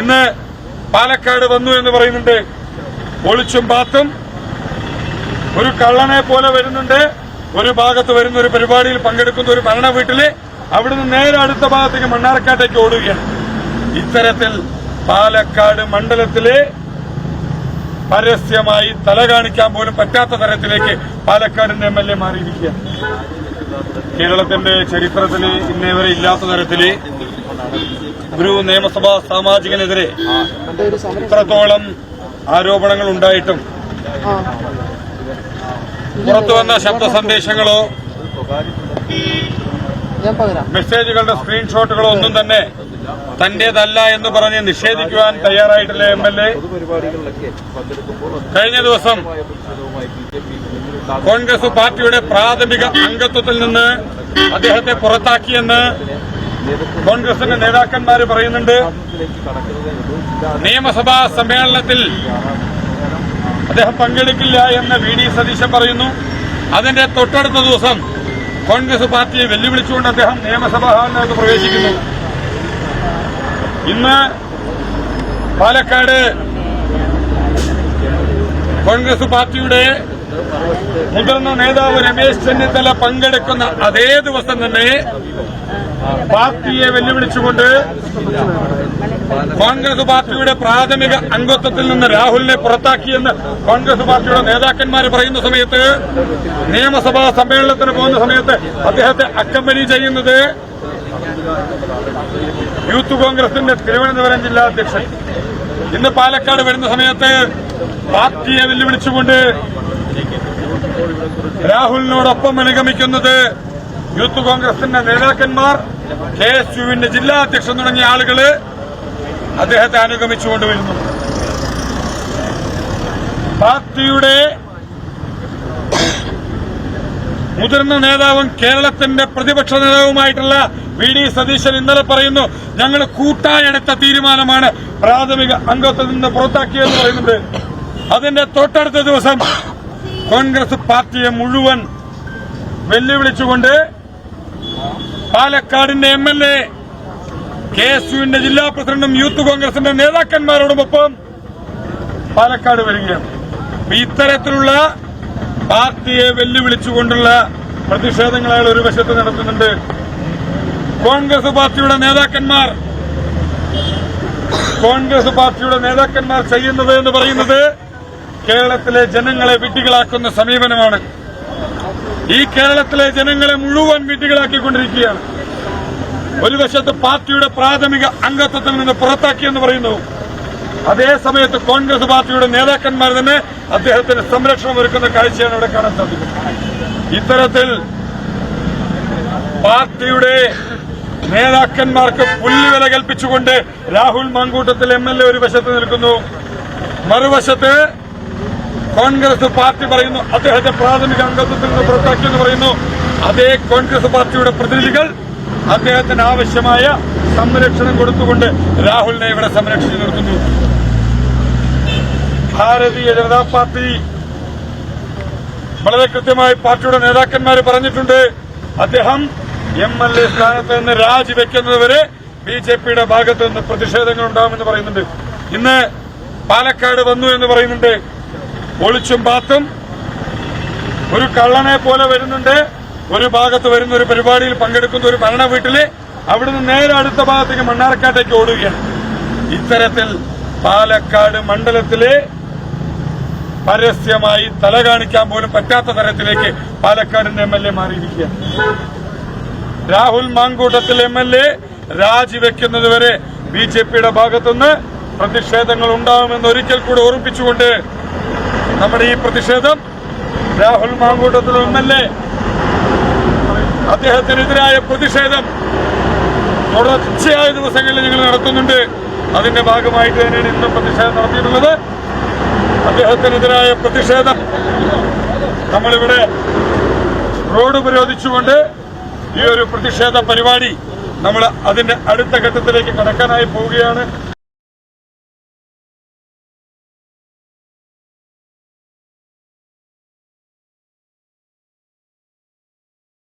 ഇന്ന് പാലക്കാട് വന്നു എന്ന് പറയുന്നുണ്ട്. ഒളിച്ചും പാത്തും. ഒരു കള്ളനെ പോലെ വരുന്നുണ്ട്. ഒരു ഭാഗത്ത് വരുന്ന ഒരു പരിപാടിയിൽ പങ്കെടുക്കുന്ന ഒരു ഭരണ വീട്ടിൽ അവിടുന്ന് നേരെ അടുത്ത ഭാഗത്തേക്ക് മണ്ണാർക്കാട്ടേക്ക് ഓടുകയാണ്. ഇത്തരത്തിൽ പാലക്കാട് മണ്ഡലത്തിലെ പരസ്യമായി തല കാണിക്കാൻ പോലും പറ്റാത്ത തരത്തിലേക്ക് പാലക്കാടിന്റെ എം എൽ എ മാറിയിരിക്കുകയാണ്. കേരളത്തിന്റെ ചരിത്രത്തിൽ ഇന്നേവരെ ഇല്ലാത്ത തരത്തിൽ ഒരു നിയമസഭാ സാമാജികനെതിരെ ഇത്രത്തോളം ആരോപണങ്ങൾ ഉണ്ടായിട്ടും പുറത്തു വന്ന ശബ്ദ സന്ദേശങ്ങളോ മെസ്സേജുകളുടെ സ്ക്രീൻഷോട്ടുകളോ ഒന്നും തന്നെ തന്റേതല്ല എന്ന് പറഞ്ഞ് നിഷേധിക്കുവാൻ തയ്യാറായിട്ടില്ല എം എൽ എ. കഴിഞ്ഞ ദിവസം കോൺഗ്രസ് പാർട്ടിയുടെ പ്രാഥമിക അംഗത്വത്തിൽ നിന്ന് അദ്ദേഹത്തെ പുറത്താക്കിയെന്ന് കോൺഗ്രസിന്റെ നേതാക്കന്മാർ പറയുന്നുണ്ട് നിയമസഭാ സമ്മേളനത്തിൽ അദ്ദേഹം പങ്കെടുക്കില്ല എന്ന് വി ഡി സതീശൻ പറയുന്നു. അതിന്റെ തൊട്ടടുത്ത ദിവസം കോൺഗ്രസ് പാർട്ടിയെ വെല്ലുവിളിച്ചുകൊണ്ട് അദ്ദേഹം നിയമസഭാ ഹാളിനകത്ത് പ്രവേശിക്കുന്നു. ഇന്ന് പാലക്കാട് കോൺഗ്രസ് പാർട്ടിയുടെ മുതിർന്ന നേതാവ് രമേശ് ചെന്നിത്തല പങ്കെടുക്കുന്ന അതേ ദിവസം തന്നെ പാർട്ടിയെ വെല്ലുവിളിച്ചുകൊണ്ട് കോൺഗ്രസ് പാർട്ടിയുടെ പ്രാഥമിക അംഗത്വത്തിൽ നിന്ന് രാഹുലിനെ പുറത്താക്കിയെന്ന് കോൺഗ്രസ് പാർട്ടിയുടെ നേതാക്കന്മാർ പറയുന്ന സമയത്ത് നിയമസഭാ സമ്മേളനത്തിന് പോകുന്ന സമയത്ത് അദ്ദേഹത്തെ അക്കമ്പനി ചെയ്യുന്നത് യൂത്ത് കോൺഗ്രസിന്റെ തിരുവനന്തപുരം ജില്ലാ അധ്യക്ഷൻ. ഇന്ന് പാലക്കാട് വരുന്ന സമയത്ത് പാർട്ടിയെ വെല്ലുവിളിച്ചുകൊണ്ട് രാഹുലിനോടൊപ്പം അനുഗമിക്കുന്നത് യൂത്ത് കോൺഗ്രസിന്റെ നേതാക്കന്മാർ കെ എസ് യുവിന്റെ ജില്ലാ അധ്യക്ഷൻ തുടങ്ങിയ ആളുകൾ അദ്ദേഹത്തെ അനുഗമിച്ചുകൊണ്ട് വരുന്നു. പാർട്ടിയുടെ മുതിർന്ന നേതാവും കേരളത്തിന്റെ പ്രതിപക്ഷ നേതാവുമായിട്ടുള്ള വി ഡി സതീശൻ ഇന്നലെ പറയുന്നു ഞങ്ങൾ കൂട്ടായെടുത്ത തീരുമാനമാണ് പ്രാഥമിക അംഗത്വത്തിൽ നിന്ന് പുറത്താക്കിയെന്ന് പറയുന്നുണ്ട്. അതിന്റെ തൊട്ടടുത്ത ദിവസം കോൺഗ്രസ് പാർട്ടിയെ മുഴുവൻ വെല്ലുവിളിച്ചുകൊണ്ട് പാലക്കാടിന്റെ M L A K S യുവിന്റെ ജില്ലാ പ്രസിഡന്റും യൂത്ത് കോൺഗ്രസിന്റെ നേതാക്കന്മാരോടുമൊപ്പം പാലക്കാട് വരികയാണ്. ഇത്തരത്തിലുള്ള പാർട്ടിയെ വെല്ലുവിളിച്ചുകൊണ്ടുള്ള പ്രതിഷേധങ്ങൾ അയാൾ ഒരു വശത്ത് നടത്തുന്നുണ്ട്. കോൺഗ്രസ് പാർട്ടിയുടെ നേതാക്കന്മാർ കോൺഗ്രസ് പാർട്ടിയുടെ നേതാക്കന്മാർ ചെയ്യുന്നത് എന്ന് പറയുന്നത് കേരളത്തിലെ ജനങ്ങളെ വിഡ്ഢികളാക്കുന്ന സമീപനമാണ്. ഈ കേരളത്തിലെ ജനങ്ങളെ മുഴുവൻ വീട്ടുകളാക്കിക്കൊണ്ടിരിക്കുകയാണ് ഒരു വശത്ത് പാർട്ടിയുടെ പ്രാഥമിക അംഗത്വത്തിൽ നിന്ന് പുറത്താക്കിയെന്ന് പറയുന്നു. അതേ സമയത്ത് കോൺഗ്രസ് പാർട്ടിയുടെ നേതാക്കന്മാർ തന്നെ അദ്ദേഹത്തിന് സംരക്ഷണം ഒരുക്കുന്ന കാഴ്ചയാണ് ഇവിടെ കാണാൻ സാധിക്കുന്നത്. ഇത്തരത്തിൽ പാർട്ടിയുടെ നേതാക്കന്മാർക്ക് പുല്ലുവില കൽപ്പിച്ചുകൊണ്ട് Rahul Mamkootathil M L A ഒരു വശത്ത് നിൽക്കുന്നു. മറുവശത്ത് കോൺഗ്രസ് പാർട്ടി പറയുന്നു അദ്ദേഹത്തെ പ്രാഥമിക അംഗത്വത്തിൽ നിന്ന് പുറത്താക്കിയെന്ന് പറയുന്നു. അതേ കോൺഗ്രസ് പാർട്ടിയുടെ പ്രതിനിധികൾ അദ്ദേഹത്തിന് ആവശ്യമായ സംരക്ഷണം കൊടുത്തുകൊണ്ട് രാഹുലിനെ ഇവിടെ സംരക്ഷിച്ചു നിർത്തുന്നു. ഭാരതീയ ജനതാ പാർട്ടി വളരെ കൃത്യമായി പാർട്ടിയുടെ നേതാക്കന്മാർ പറഞ്ഞിട്ടുണ്ട്. അദ്ദേഹം എം എൽ എ സ്ഥാനത്ത് നിന്ന് രാജിവെക്കുന്നതുവരെ ബി ജെ പിയുടെ ഭാഗത്ത് നിന്ന് പ്രതിഷേധങ്ങൾ ഉണ്ടാകുമെന്ന് പറയുന്നുണ്ട്. ഇന്ന് പാലക്കാട് വന്നു എന്ന് പറയുന്നുണ്ട്. ഒളിച്ചും പാത്തും. ഒരു കള്ളനെ പോലെ വരുന്നുണ്ട്. ഒരു ഭാഗത്ത് വരുന്ന ഒരു പരിപാടിയിൽ പങ്കെടുക്കുന്ന ഒരു ഭരണ വീട്ടിൽ അവിടുന്ന് നേരെ അടുത്ത ഭാഗത്തേക്ക് മണ്ണാർക്കാട്ടേക്ക് ഓടുകയാണ്. ഇത്തരത്തിൽ പാലക്കാട് മണ്ഡലത്തിലെ പരസ്യമായി തല കാണിക്കാൻ പോലും പറ്റാത്ത തരത്തിലേക്ക് പാലക്കാടിന്റെ എം എൽ എ മാറിയിരിക്കുകയാണ്. Rahul Mamkootathil M L A രാജിവെക്കുന്നതുവരെ B J പിയുടെ ഭാഗത്തുനിന്ന് പ്രതിഷേധങ്ങൾ ഉണ്ടാകുമെന്ന് ഒരിക്കൽ കൂടെ ഓർമ്മിപ്പിച്ചുകൊണ്ട് നമ്മുടെ ഈ പ്രതിഷേധം Rahul Mamkootathil M L A. അദ്ദേഹത്തിനെതിരായ പ്രതിഷേധം തുടർച്ചയായ ദിവസങ്ങളിൽ ഞങ്ങൾ നടത്തുന്നുണ്ട്. അതിന്റെ ഭാഗമായിട്ട് തന്നെയാണ് ഇന്ന് പ്രതിഷേധം നടത്തിയിട്ടുള്ളത്. അദ്ദേഹത്തിനെതിരായ പ്രതിഷേധം നമ്മളിവിടെ റോഡ് ഉപരോധിച്ചുകൊണ്ട് ഈ ഒരു പ്രതിഷേധ പരിപാടി നമ്മൾ അതിന്റെ അടുത്ത ഘട്ടത്തിലേക്ക് കടക്കാനായി പോവുകയാണ്.